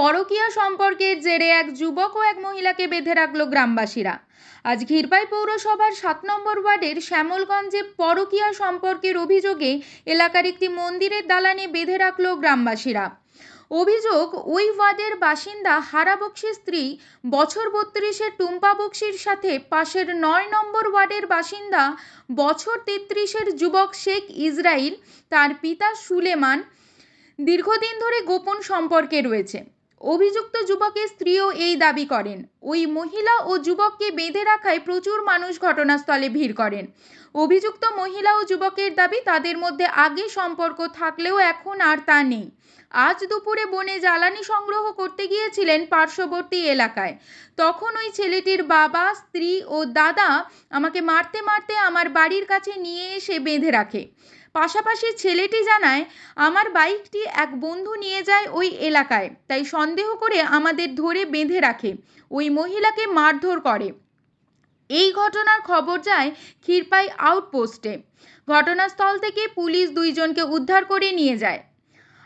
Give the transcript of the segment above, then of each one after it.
পরকীয়া সম্পর্কের জেরে এক যুবক ও এক মহিলাকে বেঁধে রাখল গ্রামবাসীরা। আজ ঘিরপাই পৌরসভার সাত নম্বর ওয়ার্ডের শ্যামলগঞ্জে পরকীয়া সম্পর্কের অভিযোগে এলাকার একটি মন্দিরের দালানে বেঁধে রাখল গ্রামবাসীরা। অভিযোগ, ওই ওয়ার্ডের বাসিন্দা হারা বক্সির স্ত্রী বছর বত্রিশের টুম্পা বক্সির সাথে পাশের নয় নম্বর ওয়ার্ডের বাসিন্দা বছর তেত্রিশের যুবক শেখ ইসরাইল তার পিতা সুলেমান দীর্ঘদিন ধরে গোপন সম্পর্কে রয়েছে। অভিযুক্ত যুবকের স্ত্রীও এই দাবি করেন। ওই মহিলা ও যুবককে বেঁধে রাখায় প্রচুর মানুষ ঘটনাস্থলে ভিড় করেন। অভিযুক্ত মহিলা ও যুবকের দাবি তাদের মধ্যে আগে সম্পর্ক থাকলেও এখন আর তা নেই। আজ দুপুরে বনে জ্বালানি সংগ্রহ করতে গিয়েছিলেন পার্শ্ববর্তী এলাকায়। তখন ওই ছেলেটির বাবা, স্ত্রী ও দাদা আমাকে মারতে মারতে আমার বাড়ির কাছে নিয়ে এসে বেঁধে রাখে। পাশাপাশি ছেলেটি জানায়, আমার বাইকটি এক বন্ধু নিয়ে যায় ওই এলাকায়, তাই সন্দেহ করে আমাদের ধরে বেঁধে রাখে। ওই মহিলাকে মারধর করে। এই ঘটনার খবর যায় ক্ষীরপাই আউটপোস্টে। ঘটনাস্থল থেকে পুলিশ দুইজনকে উদ্ধার করে নিয়ে যায়।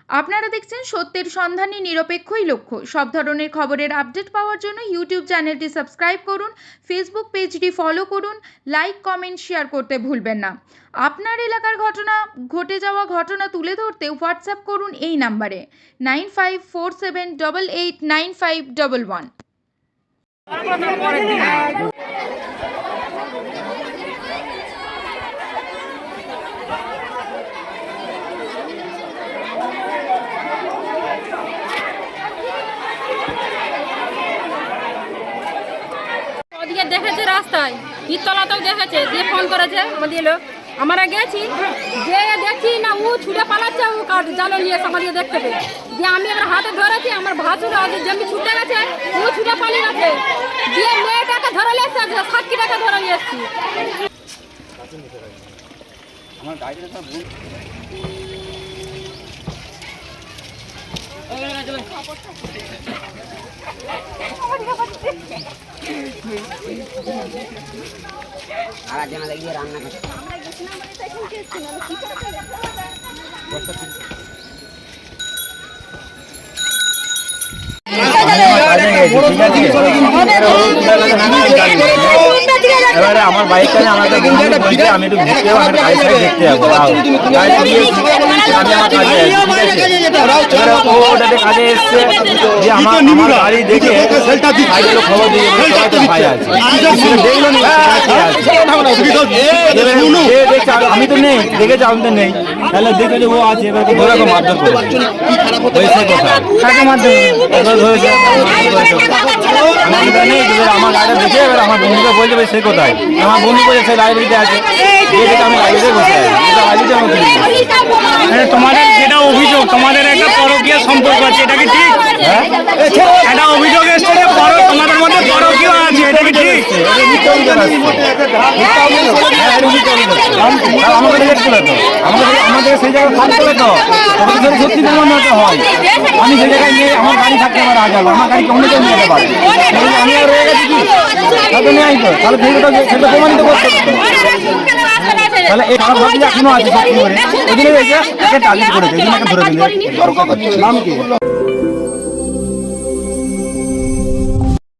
আপনারা দেখছেন সত্যের সন্ধানী, নিরপেক্ষই লক্ষ্য। সব ধরনের খবরের আপডেট পাওয়ার জন্য ইউটিউব চ্যানেলটি সাবস্ক্রাইব করুন, ফেসবুক পেজটি ফলো করুন, লাইক, কমেন্ট, শেয়ার করতে ভুলবেন না। আপনার এলাকার ঘটনা, ঘটে যাওয়া ঘটনা তুলে ধরতে হোয়াটসঅ্যাপ করুন এই নাম্বারে, nine five four seven double eight, nine five double one. ওদিকে দেখেছে রাস্তায়। ঈদতলাতেও দেখেছে দিয়ে ফোন করেছে আমাদের লোক। আমরা গেছি যে দেখছি না ও ছুটে পালাচ্ছে ও কাজ জালো নিয়ে এসে আমাদের দেখতে পেয়ে। দিয়ে আমি এবার হাতে ধরেছি আমার ভাসুর আগে যেমনি ছুটে গেছে ও ছুটে পালিয়ে গেছে। দিয়ে মেয়েটাকে ধরে নিয়ে এসছে সাক্ষীটাকে ধরে নিয়ে এসছি। আর একজনে লাগিয়ে রান্না করছে এবারে আমার বাইকটা আমাকে বলছে আমি একটু ঘুরতে যাব আমি গাড়ি সাইড দেখতে যাব গাড়ি আমি আমার কাজে আছি, ঠিক আছে এবারে ও ওটাতে কাজে এসছে যে আমার আমার গাড়ি দেখে সাইডের খবর দিয়ে সবাই তো ভাই আছে দেখল আছে। আমি তো নেই দেখেছে আমি তো নেই তাহলে দেখে যে ও আছে এবার ধরে ওকে মারধর করেছে হয়েছে কথা। কাকে মারধর এবার ধরেছে আমার জানি এবার আমার গাড়িটা দেখে এবার আমার বন্ধুকে বলছে ভাই সে কোথায় আমার বন্ধু বলছে সে লাইব্রেরিতে আছে। দেখে আমি লাইব্রেরিতে বসে আছি এটা লাইব্রেরিতে আমার তোমাদের যেটা অভিযোগ তোমাদের একটা পরকীয় সম্পর্ক আছে এটা কি ঠিক একটা অভিযোগ এসছে যে পর তোমাদের মধ্যে পরকীয় আছে এটা কি ঠিক আমাকে রিজেক্ট করে তো আমাকে আমাদের সেই জায়গায় ফান করে তো সত্যি হয় আমি সেই জায়গায় নিয়ে আমার গাড়ি থাকতে আমার আগে আমার গাড়ি অন্য কেউ নিয়ে যেতে পারে তাহলে আমি আর রয়ে গেছি কি তাহলে নেই তো তাহলে সেটা সেটা প্রমাণিত করতে তাহলে এই খারাপ ভাবি এখনও আছে সত্যি করে ওই জন্য এই টার্গেট করেছে এই জন্য একে ধরে দিলে নাম কি?